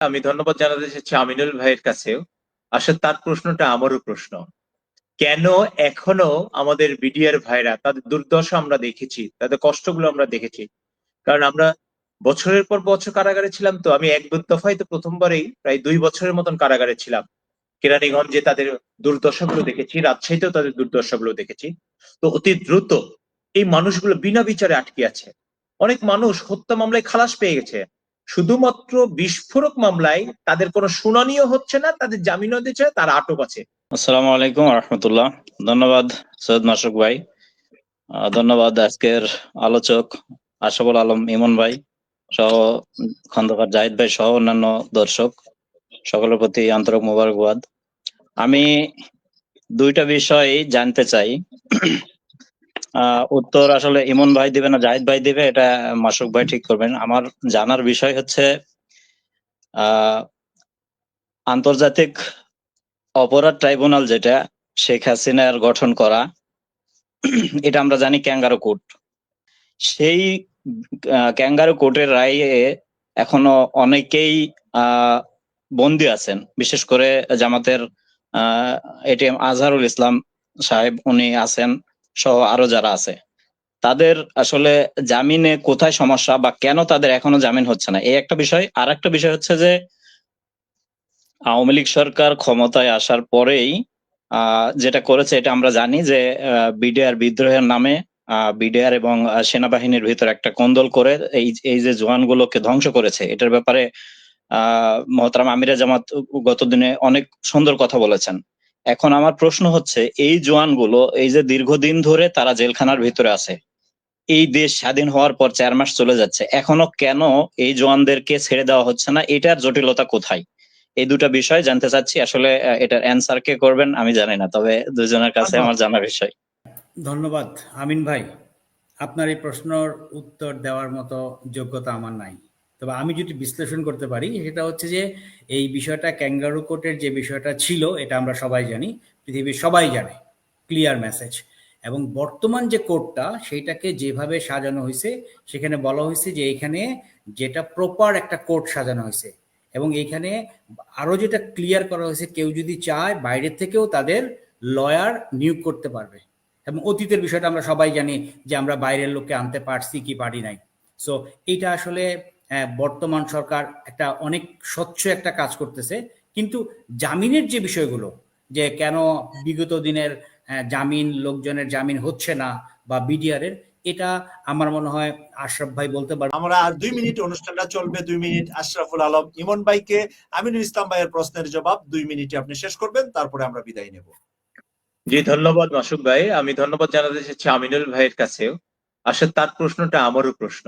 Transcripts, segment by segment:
আমি ধন্যবাদ জানাতে চাচ্ছি আমিনুল ভাইয়ের কাছেও। আসলে তার প্রশ্নটা আমারও প্রশ্ন। কেন এখনও আমাদের বিডিআর ভাইরা তাদের দুর্দশা আমরা দেখেছি, তাদের কষ্টগুলো আমরা দেখেছি? কারণ আমরা বছরের পর বছর কারাগারে ছিলাম তো, আমি এক দফায় তো প্রথমবারেই প্রায় দুই বছরের মতন কারাগারে ছিলাম। কেরানীগঞ্জে তাদের দুর্দশাগুলো দেখেছি, রাজশাহীতেও তাদের দুর্দশাগুলো দেখেছি। তো অতি দ্রুত এই মানুষগুলো বিনা বিচারে আটকে আছে। অনেক মানুষ হত্যা মামলায় খালাস পেয়ে গেছে। শুধুমাত্র বিস্ফোরক মামলায় তাদের কোনো শুনানিও হচ্ছে না, তাদের জামিনও দিচ্ছে, তারা আটক আছে। আসসালামু আলাইকুম রহমতুল্লাহ। ধন্যবাদ সৈয়দ মাসুক ভাই। ধন্যবাদ আজকের আলোচক আশাফুল আলম ইমন ভাই সহ খন্দকার জাহিদ ভাই সহ অন্যান্য দর্শক সকলের প্রতি আন্তরিক মোবারকবাদ। আমি দুইটা বিষয় জানতে চাই। উত্তর আসলে ইমন ভাই দিবে না জাহিদ ভাই দিবে এটা মাসুক ভাই ঠিক করবেন। আমার জানার বিষয় হচ্ছে আন্তর্জাতিক অপরাধ ট্রাইব্যুনাল যেটা শেখ হাসিনার গঠন করা এটা আমরা জানি ক্যাঙ্গারো কোর্ট। সেই ক্যাঙ্গারো কোর্টের রায়ে এখনও অনেকেই আহ, বন্দী আছেন। বিশেষ করে জামাতের এটিএম আজহারুল ইসলাম সাহেব উনি আছেন। সহ আরও যারা আছে, তাদের আসলে জামিনে কোথায় সমস্যা বা কেন তাদের এখনও জামিন হচ্ছে না? এই একটা বিষয়। আর একটা বিষয় হচ্ছে যে, আওয়ামী লীগ সরকার ক্ষমতায় আসার পরেই যেটা করেছে এটা আমরা জানি যে বিডিআর বিদ্রোহের নামে বিডিআর এবং সেনাবাহিনীর ভিতর একটা কোন্দল করে এই এই যে জওয়ানগুলোকে ধ্বংস করেছে, এটার ব্যাপারে আহ মহতারাম আমিরা জামাত গতদিনে অনেক সুন্দর কথা বলেছেন। এখন আমার প্রশ্ন হচ্ছে, এই জওয়ানগুলো এই যে দীর্ঘদিন ধরে তারা জেলখানার ভিতরে আছে, এই দেশ স্বাধীন হওয়ার পর চার মাস চলে যাচ্ছে, এখনও কেন এই জোয়ানদেরকে ছেড়ে দেওয়া হচ্ছে না? এটার জটিলতা কোথায়? এই দুটো বিষয় জানতে চাচ্ছি, আসলে এটার অ্যান্সার কে করবেন আমি জানি না, তবে দুজনের কাছে আমার জানার বিষয়। ধন্যবাদ। আমিন ভাই, আপনার এই প্রশ্নের উত্তর দেওয়ার মতো যোগ্যতা আমার নাই। তবে আমি যদি বিশ্লেষণ করতে পারি, সেটা হচ্ছে যে এই বিষয়টা ক্যাঙ্গারু কোর্টের যে বিষয়টা ছিল, এটা আমরা সবাই জানি, পৃথিবীর সবাই জানে ক্লিয়ার মেসেজ এবং বর্তমান যে কোর্টটা, সেইটাকে যেভাবে সাজানো হয়েছে, সেখানে বলা হয়েছে যে এখানে যেটা প্রপার একটা কোর্ট সাজানো হয়েছে। এবং এখানে আরও যেটা ক্লিয়ার করা হয়েছে, কেউ যদি চায় বাইরের থেকেও তাদের লয়ার নিয়োগ করতে পারবে। এবং অতীতের বিষয়টা আমরা সবাই জানি যে আমরা বাইরের লোককে আনতে পারছি কি পারি নাই। সো এটা আসলে বর্তমান সরকার একটা অনেক স্বচ্ছ একটা কাজ করতেছে। কিন্তু জামিনের যে বিষয়গুলো যে কেন বিগত দিনের আহ, জামিন লোকজনের জামিন হচ্ছে না বা বিডিআর এর এটা আমার মনে হয় আশরাফ ভাই বলতে পারবে। আমরা আর দুই মিনিট অনুষ্ঠানটা চলবে দুই মিনিট আশরাফুল আলম ইমন ভাইকে আমিনুল ইসলাম ভাইয়ের প্রশ্নের জবাব দুই মিনিটে আপনি শেষ করবেন তারপরে আমরা বিদায় নেব। জি ধন্যবাদ মাসুক ভাই। আমি ধন্যবাদ জানাতে চাচ্ছি আমিনুল ভাইয়ের কাছেও। আসলে তার প্রশ্নটা আমারও প্রশ্ন।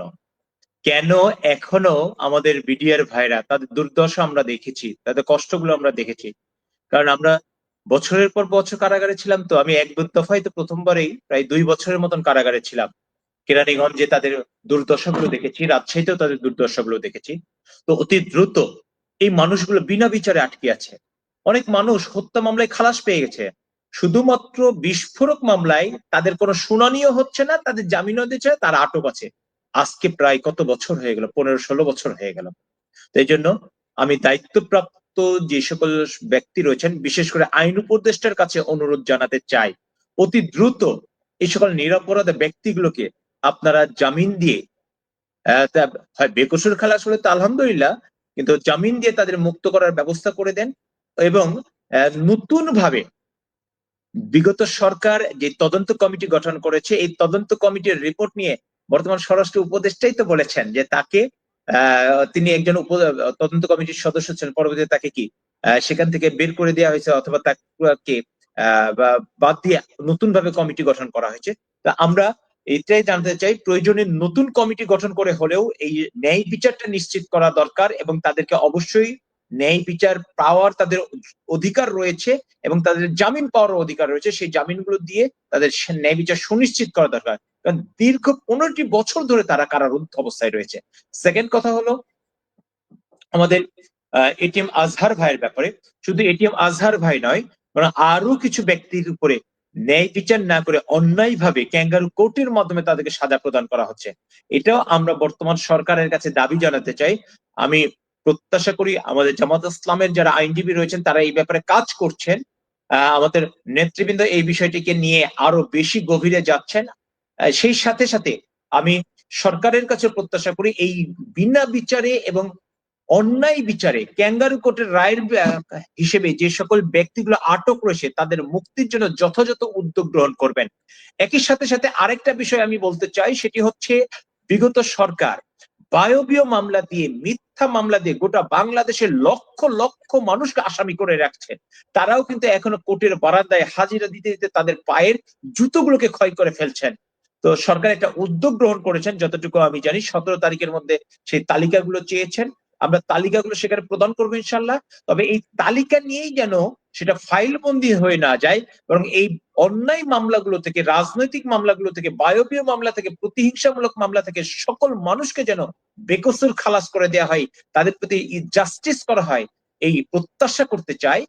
কেন এখনও আমাদের বিডিআর ভাইরা তাদের দুর্দশা আমরা দেখেছি, তাদের কষ্টগুলো আমরা দেখেছি। কারণ আমরা বছরের পর বছর কারাগারে ছিলাম তো, আমি এক দফায় তো প্রথমবারেই প্রায় দুই বছরের মতন কারাগারে ছিলাম। কেরানীগঞ্জে তাদের দুর্দশাগুলো দেখেছি, রাজশাহীতেও তাদের দুর্দশাগুলো দেখেছি। তো অতি দ্রুত এই মানুষগুলো বিনা বিচারে আটকে আছে। অনেক মানুষ হত্যা মামলায় খালাস পেয়ে গেছে। শুধুমাত্র বিস্ফোরক মামলায় তাদের কোনো শুনানিও হচ্ছে না, তাদের জামিনও দিচ্ছে, তারা আটক আছে। আজকে প্রায় কত বছর হয়ে গেল? পনেরো, ষোলো বছর হয়ে গেল। তো এই জন্য আমি দায়িত্বপ্রাপ্ত যে সকল ব্যক্তি রয়েছেন, বিশেষ করে আইন উপদেষ্টার কাছে অনুরোধ জানাতে চাই। অতি দ্রুত এই সকল নিরপরাধ ব্যক্তিগুলোকে আপনারা জামিন দিয়ে হয় বেকসুর খালাস হলে তো আলহামদুলিল্লাহ, কিন্তু জামিন দিয়ে তাদের মুক্ত করার ব্যবস্থা করে দেন এবং নতুন ভাবে বিগত সরকার যে তদন্ত কমিটি গঠন করেছে, এই তদন্ত কমিটির রিপোর্ট নিয়ে বর্তমান স্বরাষ্ট্র উপদেষ্টাই তো বলেছেন যে তাকে তিনি একজন তদন্ত কমিটির সদস্য ছিলেন, পরবর্তীতে তাকে কি সেখান থেকে বের করে দেওয়া হয়েছে অথবা তাকে বাদ দিয়ে নতুন ভাবে কমিটি গঠন করা হয়েছে। তা আমরা এটাই জানতে চাই, প্রয়োজনে নতুন কমিটি গঠন করে হলেও এই ন্যায় বিচারটা নিশ্চিত করা দরকার এবং তাদেরকে অবশ্যই ন্যায় বিচার পাওয়ার তাদের অধিকার রয়েছে এবং তাদের জামিন পাওয়ার অধিকার রয়েছে। সেই জামিনগুলো দিয়ে তাদের ন্যায় বিচার সুনিশ্চিত করা দরকার। কারণ দীর্ঘ পনেরোটি বছর ধরে তারা কারারুদ্ধ অবস্থায় রয়েছে। সেকেন্ড কথা হলো, আমাদের এটিএম আজহার ভাইয়ের ব্যাপারে। শুধু এটিএম আজহার ভাই নয় আরও কিছু ব্যক্তির উপরে ন্যায় বিচার না করে অন্যায় ভাবে ক্যাঙ্গারু কোর্টের মাধ্যমে তাদেরকে সাজা প্রদান করা হচ্ছে। এটাও আমরা বর্তমান সরকারের কাছে দাবি জানাতে চাই। আমি প্রত্যাশা করি আমাদের জামাত ইসলামের যারা আইনজীবী রয়েছেন, তারা এই ব্যাপারে কাজ করছেন। আমাদের নেতৃবৃন্দ এই বিষয়টিকে নিয়ে আরও বেশি গভীরে যাচ্ছেন। সেই সাথে সাথে আমি সরকারের কাছে প্রত্যাশা করি এই বিনা বিচারে এবং অন্যায় বিচারে ক্যাঙ্গারু কোর্টের রায়ের হিসেবে যে সকল ব্যক্তিগুলো আটক রয়েছে তাদের মুক্তির জন্য যথাযথ উদ্যোগ গ্রহণ করবেন। একই সাথে সাথে আরেকটা বিষয় আমি বলতে চাই, সেটি হচ্ছে বিগত সরকার বায়বীয় মামলা দিয়ে মিথ্যা মামলা দিয়ে গোটা বাংলাদেশের লক্ষ লক্ষ মানুষকে আসামি করে রাখছে। তারাও কিন্তু এখনও কোর্টের বারান্দায় হাজিরা দিতে দিতে তাদের পায়ের জুতোগুলোকে ক্ষয় করে ফেলছেন। তো সরকার একটা উদ্যোগ গ্রহণ করেছেন, যতটুকু আমি জানি, সতেরো তারিখের মধ্যে সেই তালিকাগুলো চেয়েছেন। আমরা তালিকাগুলো সেখানে প্রদান করব ইনশাল্লাহ তবে এই তালিকা নিয়েই যেন সেটা ফাইল বন্দি হয়ে না যায়, বরং এই অন্যায় মামলাগুলো থেকে, রাজনৈতিক মামলাগুলো থেকে, বায়বীয় মামলা থেকে, প্রতিহিংসামূলক মামলা থেকে সকল মানুষকে যেন বেকসুর খালাস করে দেওয়া হয়, তাদের প্রতি জাস্টিস করা হয়, এই প্রত্যাশা করতে চাই।